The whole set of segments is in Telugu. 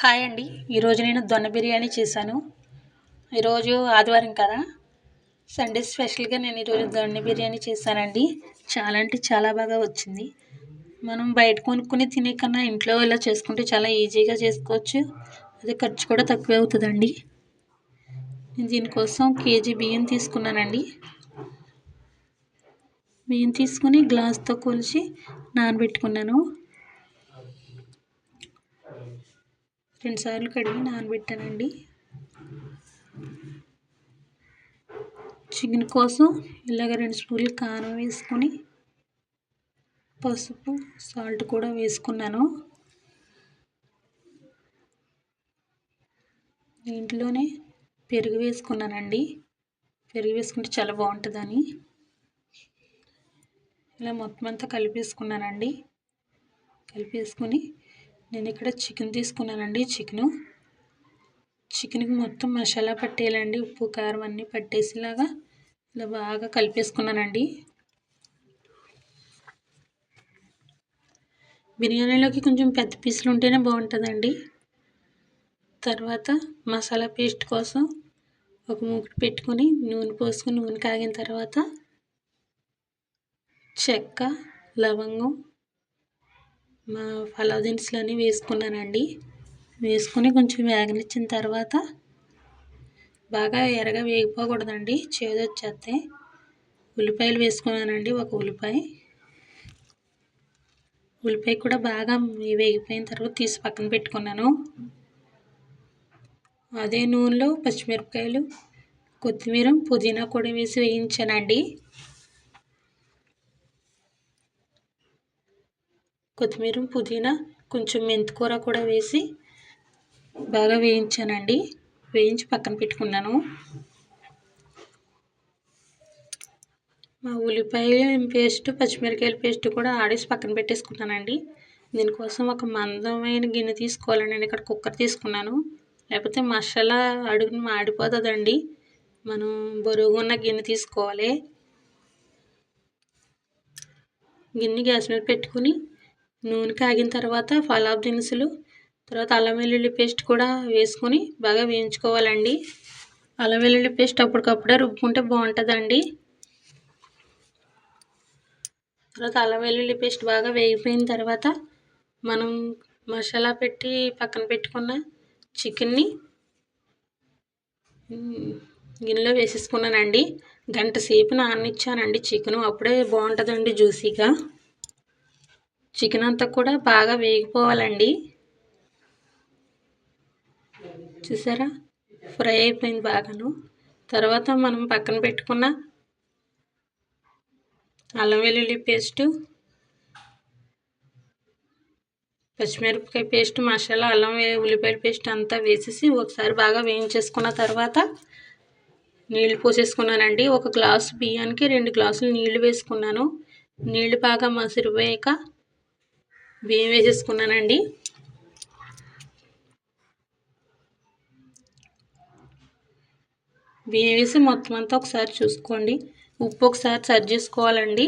హాయ్ అండి. ఈరోజు నేను దొన్న బిర్యానీ చేశాను. ఈరోజు ఆదివారం కదా. సండే స్పెషల్గా నేను ఈరోజు దొన్న బిర్యానీ చేశానండి. చాలా అంటే చాలా బాగా వచ్చింది. మనం బయట కొనుక్కుని తినే కన్నా ఇంట్లో ఇలా చేసుకుంటే చాలా ఈజీగా చేసుకోవచ్చు. అదే ఖర్చు కూడా తక్కువే అవుతుందండి. నేను దీనికోసం కేజీ బియ్యం తీసుకున్నానండి. బియ్యం తీసుకుని గ్లాస్తో కొలిచి నానబెట్టుకున్నాను. రెండుసార్లు కడిగి నానబెట్టానండి. చికెన్ కోసం ఇలాగ రెండు స్పూన్లు కారం వేసుకొని పసుపు సాల్ట్ కూడా వేసుకున్నాను. దీంట్లోనే పెరుగు వేసుకున్నానండి. పెరుగు వేసుకుంటే చాలా బాగుంటుందని. ఇలా మొత్తం అంతా కలిపేసుకున్నానండి. కలిపేసుకుని నేను ఇక్కడ చికెన్ తీసుకున్నానండి చికెను. చికెన్కి మొత్తం మసాలా పట్టేయాలండి ఉప్పు కారం అన్నీ పట్టేసేలాగా ఇలా బాగా కలిపేసుకున్నానండి. బిర్యానీలోకి కొంచెం పెద్ద పీసులు ఉంటేనే బాగుంటుందండి. తర్వాత మసాలా పేస్ట్ కోసం ఒక మూకుడు పెట్టుకొని నూనె పోసుకుని నూనె కాగిన తర్వాత చెక్క లవంగం మా ఫలా దినుసులని వేసుకున్నానండి. వేసుకొని కొంచెం వేగనిచ్చిన తర్వాత బాగా ఎరగా వేగిపోకూడదండి. చేదు వచ్చేస్తే ఉల్లిపాయలు వేసుకున్నానండి ఒక ఉల్లిపాయ. ఉల్లిపాయ కూడా బాగా వేగిపోయిన తర్వాత తీసి పక్కన పెట్టుకున్నాను. అదే నూనెలో పచ్చిమిరపకాయలు కొత్తిమీర పుదీనా కూడా వేసి వేయించానండి. కొత్తిమీర పుదీనా కొంచెం మెంతికూర కూడా వేసి బాగా వేయించానండి. వేయించి పక్కన పెట్టుకున్నాను. మా ఉల్లిపాయ పేస్ట్ పచ్చిమిరకాయల పేస్ట్ కూడా ఆడేసి పక్కన పెట్టేసుకున్నానండి. దీనికోసం ఒక మందమైన గిన్నె తీసుకోవాలండి. నేను ఇక్కడ కుక్కర్ తీసుకున్నాను. లేకపోతే మసాలా అడుగుని మాడిపోతుందండి. మనం బరువుగా ఉన్న గిన్నె తీసుకోవాలి. గిన్నె గ్యాస్ మీద పెట్టుకుని నూనె కాగిన తర్వాత ఫలాబ్ దినుసులు తర్వాత అల్లం వెల్లుల్లి పేస్ట్ కూడా వేసుకొని బాగా వేయించుకోవాలండి. అల్లం వెల్లుల్లి పేస్ట్ అప్పటికప్పుడే రుబ్బుకుంటే బాగుంటుందండి. తర్వాత అల్లం వెల్లుల్లి పేస్ట్ బాగా వేగిపోయిన తర్వాత మనం మసాలా పెట్టి పక్కన పెట్టుకున్న చికెన్ని గిన్నెలో వేసేసుకున్నానండి. గంట సేపు నాననిచ్చానండి చికెను. అప్పుడే బాగుంటుందండి జ్యూసీగా. చికెన్ అంతా కూడా బాగా వేగిపోవాలండి. చూసారా? ఫ్రై అయిపోయింది బాగాను. తర్వాత మనం పక్కన పెట్టుకున్న అల్లం వెల్లుల్లి పేస్టు పచ్చిమిరపకాయ పేస్ట్ మసాలా అల్లం ఉల్లిపాయల పేస్ట్ అంతా వేసేసి ఒకసారి బాగా వేయించేసుకున్న తర్వాత నీళ్ళు పోసేసుకున్నానండి. ఒక గ్లాసు బియ్యానికి రెండు గ్లాసులు నీళ్ళు వేసుకున్నాను. నీళ్ళు బాగా మసిరిపోయాక బియ్యం వేసేసుకున్నానండి బియ్యం వేసి మొత్తం అంతా ఒకసారి చూసుకోండి. ఉప్పు ఒకసారి సరి చేసుకోవాలండి.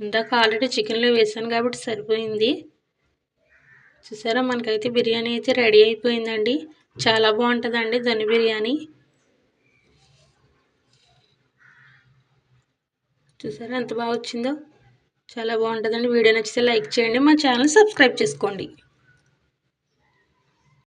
ఇందాక ఆల్రెడీ చికెన్లో వేసాను కాబట్టి సరిపోయింది. చూసారా మనకైతే బిర్యానీ అయితే రెడీ అయిపోయిందండి. చాలా బాగుంటుందండి ధని బిర్యానీ. చూసారా ఎంత బాగా వచ్చిందో? చాలా బాగుంటుందండి. వీడియో నచ్చితే లైక్ చేయండి. మా ఛానల్ సబ్స్క్రైబ్ చేసుకోండి.